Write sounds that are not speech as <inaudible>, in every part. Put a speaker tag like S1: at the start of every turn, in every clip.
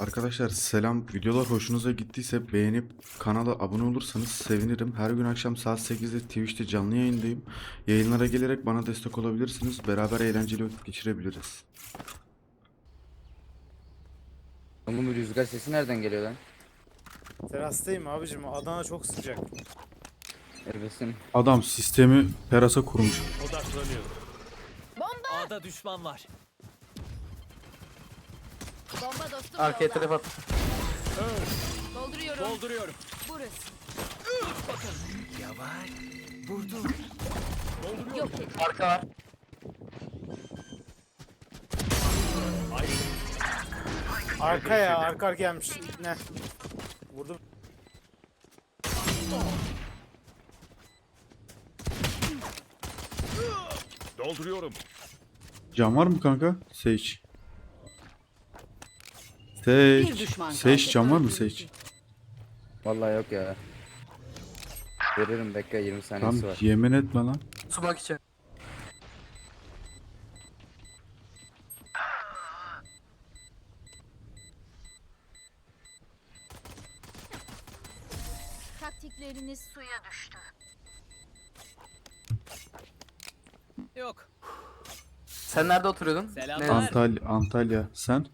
S1: Arkadaşlar selam. Videolar hoşunuza gittiyse beğenip kanala abone olursanız sevinirim. Her gün akşam saat 8'de Twitch'te canlı yayındayım. Yayınlara gelerek bana destek olabilirsiniz. Beraber eğlenceli vakit geçirebiliriz.
S2: Oğlum bu rüzgar sesi nereden geliyor lan?
S3: Terastayım abicim. Adana çok sıcak.
S2: Elbesin.
S1: Adam sistemi terasa kurmuş.
S4: Odaklanıyorum. Bomba! A'da düşman var.
S5: Dostum
S6: Arkaya
S5: yolda.
S6: telef at.
S5: Dolduruyorum.
S4: Dolduruyorum.
S5: Burası.
S4: Yavaş. Vurdum.
S5: Yok et.
S6: Arka var.
S3: Arka ya. Arka arka gelmiş. Ne? Vurdum.
S4: Dolduruyorum.
S1: Cam var mı kanka? Sage.
S7: Bir düşman
S1: Sage
S7: kaldı.
S1: cam var mı Sage?
S2: Vallahi yok ya. Veririm bekle 20 saniyesi
S1: Tamam
S2: var.
S1: yemin etme lan.
S6: Sumak için.
S5: Taktikleriniz suya düştü.
S4: Yok.
S6: Sen nerede oturuyordun?
S4: Selamlar.
S6: Ne?
S1: Antalya, Antalya. Sen?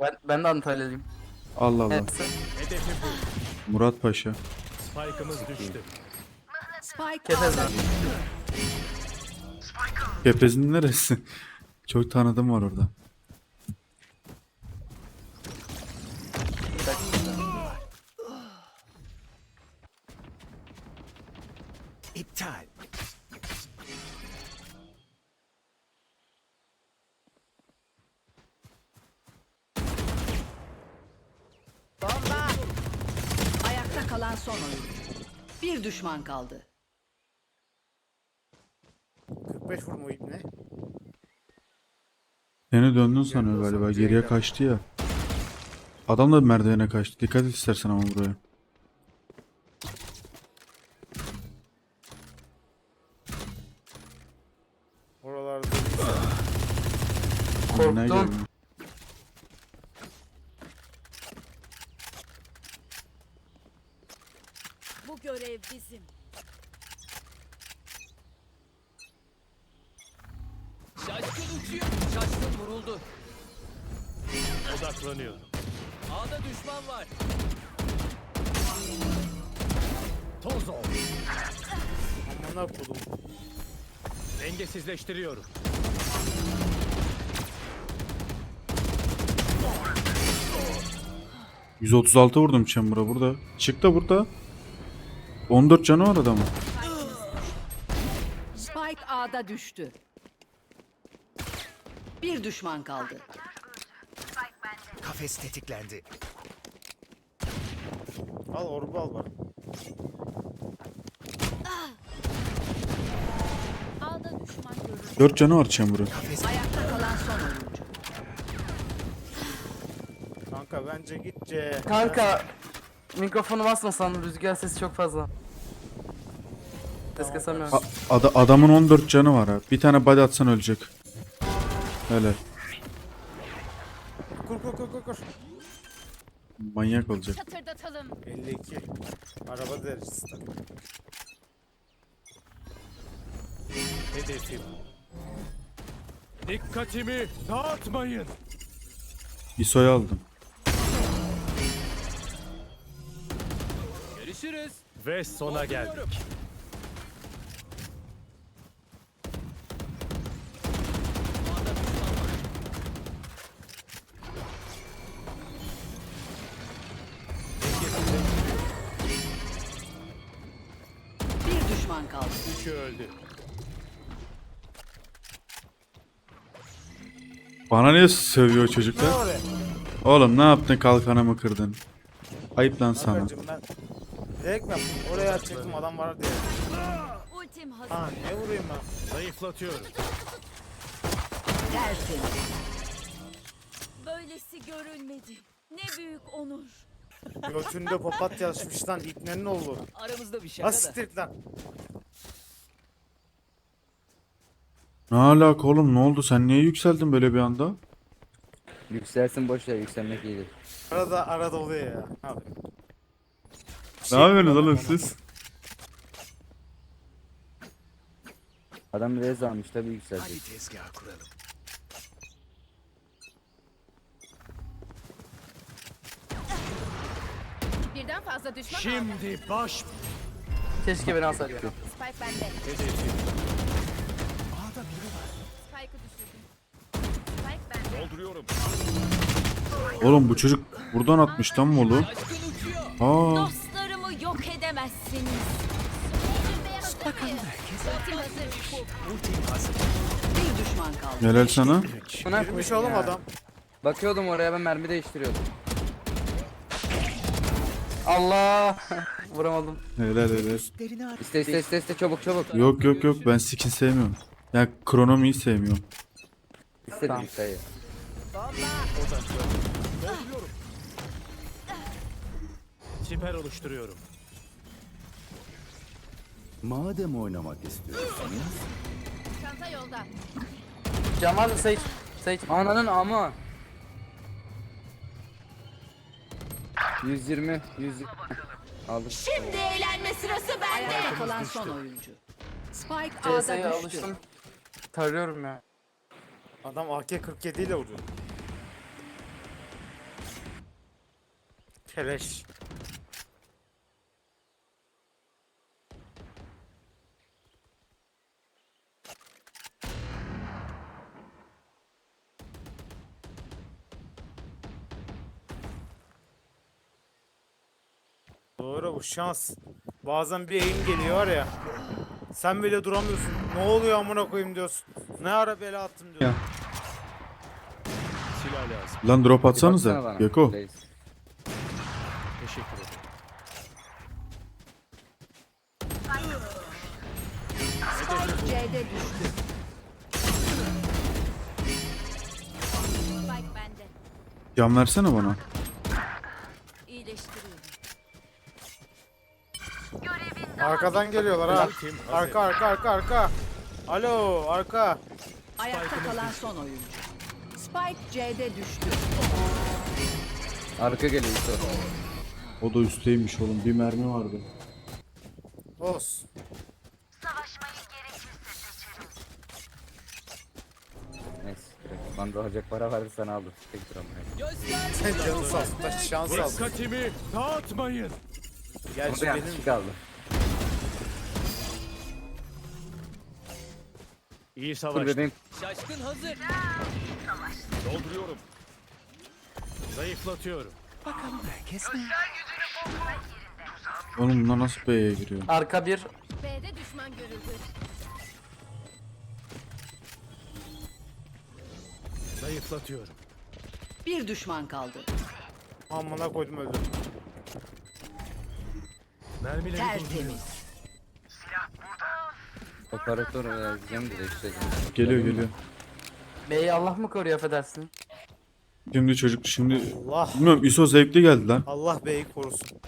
S6: Ben, ben de Antalyalıyım.
S1: Allah Allah.
S6: Hepsi.
S1: Murat Paşa.
S4: Spike'ımız düştü.
S7: Spike
S6: Kefez.
S1: Kepez'in neresi? <laughs> Çok tanıdım var orada.
S4: İptal.
S7: Kalan son oyuncu. Bir düşman kaldı.
S3: 45 vurma ibne.
S1: Seni döndün sanıyor galiba. Geriye kaçtı ya. Adam da merdivene kaçtı. Dikkat et istersen ama buraya.
S3: Oralarda.
S1: Ne
S6: Korktum.
S1: geldi?
S5: Bu görev bizim.
S4: Şaşkın uçuyor. Şaşkın vuruldu. Odaklanıyorum. A'da düşman var. Toz ol.
S3: Amına kodum.
S4: Dengesizleştiriyorum.
S1: %36 vurdum Chamber'a burada. Çık da burada. 14 canı var adamın.
S7: Spike A'da düştü. Bir düşman kaldı.
S4: Kafes tetiklendi.
S3: Al orbu al bak.
S5: Ağda düşman görür.
S1: 4 canı var Chamber'ın.
S7: Ayakta kalan son oyuncu.
S3: Kanka bence git C.
S6: Kanka mikrofonu basmasan rüzgar sesi çok fazla. Ses kesemıyorum.
S1: A- ada- adamın 14 canı var ha. Bir tane body atsan ölecek. Öyle.
S3: Kur kur kur kur kur.
S1: Manyak olacak.
S5: Çatırdatalım.
S3: 52. Araba derecesi tabii.
S4: Hedefim. Dikkatimi dağıtmayın.
S1: ISO'yu aldım.
S4: Görüşürüz. Ve sona geldik.
S7: Düşman kaldı.
S4: Üçü öldü.
S1: Bana niye sövüyor çocuklar? Oğlum ne yaptın kalkanımı kırdın. Ayıp lan sana.
S3: Kankacım ben. Direkt mi yaptım? Oraya atacaktım adam var diye.
S5: Ultim hazır.
S3: Ha ne vurayım ben?
S4: Zayıflatıyorum.
S7: Tertemiz.
S5: Böylesi görülmedi. Ne büyük onur.
S3: Götünde papatya açmış lan ibnenin oğlu.
S4: Aramızda bir şaka da.
S3: lan.
S1: Ne alaka oğlum ne oldu sen niye yükseldin böyle bir anda?
S2: Yükselsin boş ver yükselmek iyidir.
S3: Arada arada oluyor ya. Ne yapayım?
S1: Ne yapıyorsunuz oğlum siz?
S2: Adam rez almış tabii yükselecek.
S5: Birden fazla düşman
S4: Şimdi baş
S6: Keşke beni alsaydı.
S5: Spike bende. Spike'ı düşürdüm. Spike bende.
S4: dolduruyorum.
S1: Oğlum bu çocuk buradan atmış lan molu. Aa,
S5: Dostlarımı yok edemezsiniz. Ultim hazır.
S7: Bir düşman kaldı.
S1: helal sana.
S2: Buna
S3: Girmiş oğlum adam.
S2: Bakıyordum oraya ben mermi değiştiriyordum.
S6: Allah! <laughs> Vuramadım.
S1: Helal helal.
S2: İste iste iste iste çabuk çabuk.
S1: Yok yok yok ben skin sevmiyorum. Yani kronomiyi sevmiyorum.
S2: İstedim sayı.
S4: Siper oluşturuyorum.
S8: Madem oynamak istiyorsunuz,
S5: Çanta yolda.
S6: Mı Sage? Sage.
S2: Ananın ama. 120 120 aldım.
S5: Şimdi eğlenme sırası bende.
S7: Ayakta kalan son oyuncu. Spike
S6: CS'ye
S7: A'da düştü.
S6: alıştım. Tarıyorum ya.
S3: Adam AK-47 ile vuruyor. Keleş. Doğru bu şans. Bazen bir eğim geliyor var ya. Sen bile duramıyorsun. Ne oluyor amına koyayım diyorsun. Ne ara bela attım diyorsun.
S4: Silah lazım.
S1: Lan drop atsanıza.
S2: baksana bana,
S1: Geko.
S2: Blaze.
S4: Teşekkür ederim.
S7: Spike C'de düştü.
S5: Spike bende.
S1: Can versene bana.
S3: Arkadan geliyorlar ha. Arka arka arka arka. Alo arka.
S7: Ayakta kalan son oyuncu. Spike C'de düştü.
S2: Arka geliyor.
S1: O da üstteymiş oğlum. Bir mermi vardı.
S3: Olsun.
S2: Neyse. Bende alacak para vardı sana aldım. Tek duram.
S3: Sen canın sağ olsun. Şans al.
S4: Dikkatimi dağıtmayın.
S3: Gerçi benim
S2: yanlış kaldı.
S4: İyi
S2: Dur
S4: savaş.
S2: bebeğim.
S4: Şaşkın hazır. Dolduruyorum. Zayıflatıyorum.
S1: Oğlum bunlar nasıl B'ye giriyor?
S6: Arka bir.
S5: B'de düşman görüldü.
S4: Zayıflatıyorum.
S7: Bir düşman kaldı.
S3: amına koydum öldüm.
S4: Mermileri.
S7: Tertemiz.
S2: Operatör yazacağım da işte.
S1: Geliyor geliyor.
S6: B'yi Allah mı koruyor affedersin?
S1: Şimdi çocuk şimdi
S3: Allah.
S1: bilmiyorum ISO zevkli geldi lan.
S3: Allah beyi korusun.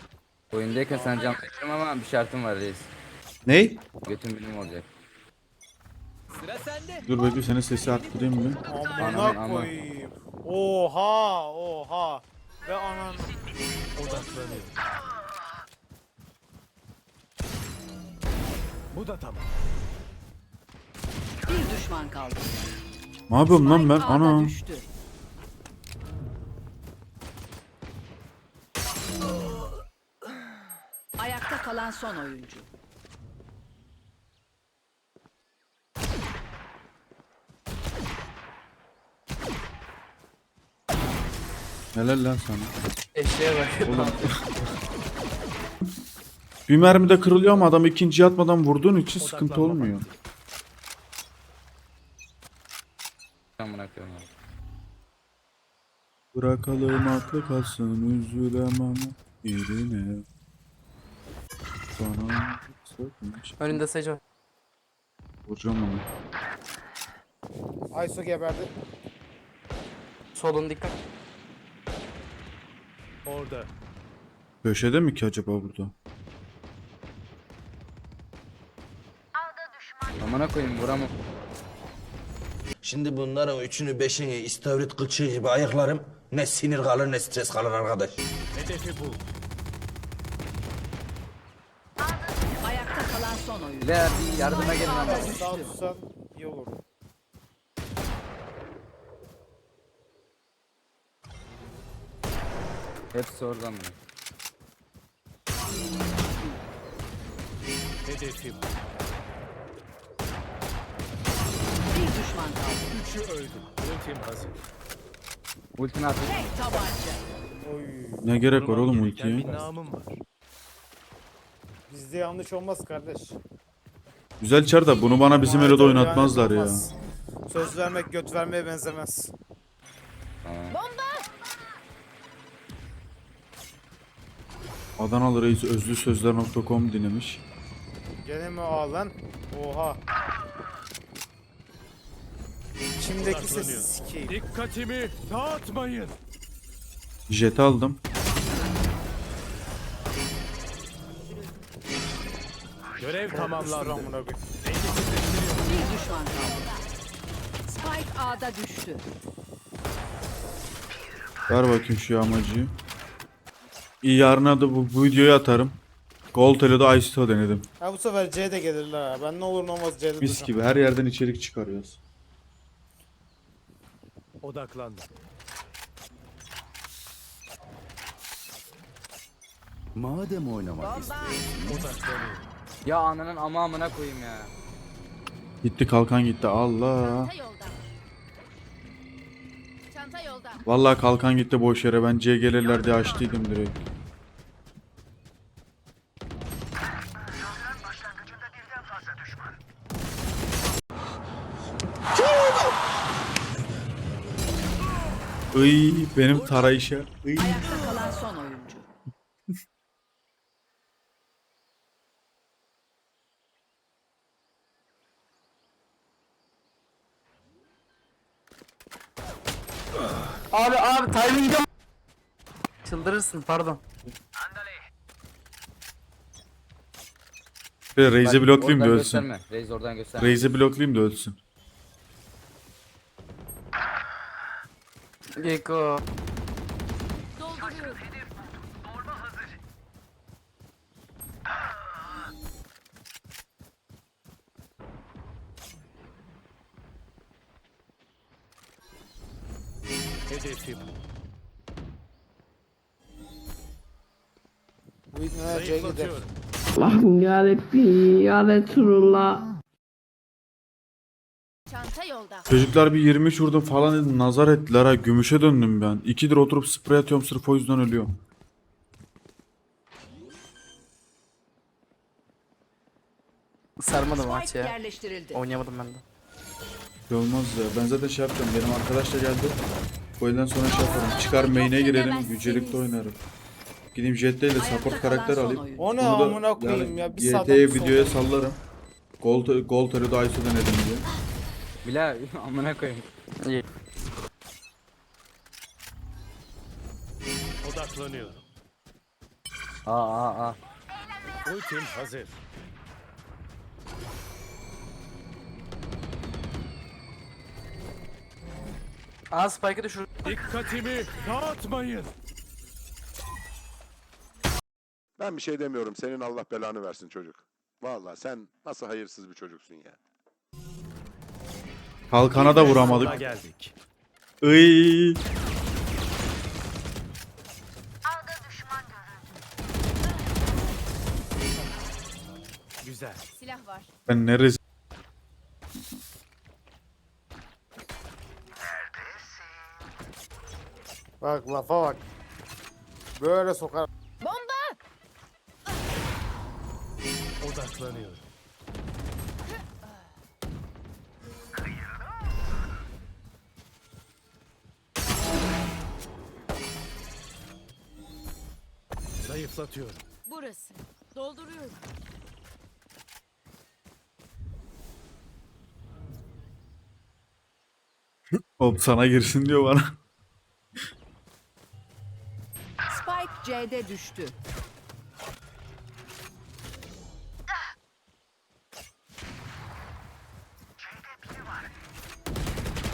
S2: Oyundayken sen can veririm ama bir şartım var reis.
S1: Ney?
S2: Götün benim olacak.
S4: Sıra sende.
S1: Dur bekle senin sesi arttırayım mı?
S2: Aman,
S3: Amına
S2: aman.
S3: koyayım. Oha oha. Ve anan.
S4: Odaklanıyorum. Bu da tamam.
S7: Bir düşman kaldı.
S1: Ne yapıyorum lan ben?
S7: Spike A'da
S1: Ana.
S7: düştü. Ayakta kalan son oyuncu.
S1: Helal lan sana.
S6: Eşeğe bak.
S1: Bir mermi de kırılıyor ama adam ikinciyi atmadan vurduğun için sıkıntı olmuyor. Bırakalım aklı kalsın üzülemem birine. Sana sıkmış.
S6: Önünde Sage var.
S1: Vuracağım onu.
S3: Ayso geberdi.
S6: Solun dikkat.
S4: Orada.
S1: Köşede mi ki acaba burada?
S2: Amına koyayım vuramam.
S9: Şimdi bunların üçünü beşini istavrit kılçığı gibi ayıklarım. Ne sinir kalır ne stres kalır arkadaş.
S4: Hedefi bul.
S7: Ayakta kalan son oyuncu.
S2: Bile bir yardıma gelin ama.
S3: Sağ tutsan iyi olur.
S2: Hepsi oradan mı?
S4: Hedefi bul.
S7: Bir düşman kaldı.
S4: Üçü öldü. Ultim hazır.
S2: Ultini atın.
S7: Tek tabanca.
S3: Oy.
S1: Ne gerek var oğlum ultiye?
S4: Bir namım var.
S3: Bizde yanlış olmaz kardeş.
S1: Güzel çar da bunu bana bizim eloda
S3: Maalesef
S1: oynatmazlar
S3: yani
S1: ya.
S3: olmaz. Söz vermek göt vermeye benzemez.
S1: Adanalı Reis özlü sözler.com dinlemiş.
S3: Gene mi ağ lan? Oha. İçimdeki sesi sikeyim.
S4: Dikkatimi dağıtmayın.
S1: Jet aldım.
S4: Görev tamamlandı.
S7: Bir düşman kaldı. Spike A'da düştü.
S1: Ver bakayım şu yağmacıyı. İyi yarına da bu, bu videoyu atarım. Gold Elo'da ICTO denedim.
S3: Ha bu sefer C de gelirler ha. Ben ne olur ne olmaz C'de
S1: Mis gibi her yerden içerik çıkarıyoruz.
S4: Odaklandı.
S8: Madem oynamak
S4: Odaklanıyorum.
S2: Ya ananın ama amına koyayım ya.
S1: Gitti kalkan gitti Allah.
S5: Çanta yolda. Çanta yolda.
S1: Vallahi kalkan gitti boş yere ben C gelirler diye açtıydım direkt. Iy benim tarayışa. Iy.
S7: Ayakta kalan son oyuncu.
S6: Abi abi timing'e Çıldırırsın pardon.
S1: Şöyle
S2: Bak,
S1: bloklayayım da ölsün.
S2: gösterme. Reis oradan gösterme.
S1: Reis'i bloklayayım da ölsün.
S6: Gecko.
S5: Dolduruyorum.
S4: Hedefi bul.
S3: Bu ne C gider.
S4: Zayıflatıyorum.
S10: Allah'ım yarabbim ya Resulullah.
S5: Çanta yolda.
S1: Çocuklar bir 23 vurdum falan dedi, nazar ettiler ha gümüşe döndüm ben. İkidir oturup sprey atıyorum sırf o yüzden ölüyorum.
S6: Sarmadı maç ya.
S7: yerleştirildi.
S6: Oynayamadım ben de.
S1: Şey olmaz ya ben zaten şey yapacağım benim arkadaş da geldi. Bu elden sonra şey yaparım çıkar main'e girelim yücelikte oynarım. Gideyim Jet değil de support karakter alayım.
S3: O ne
S1: Bunu da
S3: amına koyayım ya. Bir
S1: GT'ye
S3: sonra.
S1: videoya sallarım. Gold, Gold Arro'da ISO denedim diye.
S2: Bile <laughs> amına koyayım.
S4: Odaklanıyorum.
S2: Aa aa aa.
S4: Ultim hazır.
S6: Aa Spike'ı düşür.
S4: Dikkatimi dağıtmayın.
S11: Ben bir şey demiyorum. Senin Allah belanı versin çocuk. Vallahi sen nasıl hayırsız bir çocuksun ya.
S1: Kalkana da vuramadık.
S4: Geldik.
S1: Iy.
S4: Güzel.
S5: Silah var.
S1: Ben ne rez-
S3: Bak lafa bak. Böyle sokar.
S5: Bomba!
S4: Odaklanıyorum. Zayıflatıyorum.
S5: Burası. Dolduruyorum.
S1: Hop sana girsin diyor bana.
S7: Spike C'de düştü.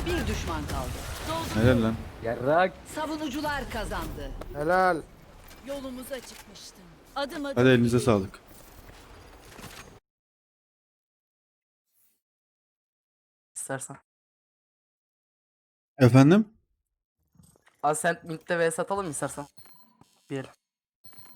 S7: Bir düşman kaldı.
S1: Helal lan.
S2: Yarrak.
S7: Savunucular kazandı.
S3: Helal.
S5: Yolumuza çıkmıştım. Adım adım.
S1: Hadi elinize sağlık.
S6: İstersen.
S1: Efendim?
S6: Ascent Link'te vs atalım mı istersen? Bir.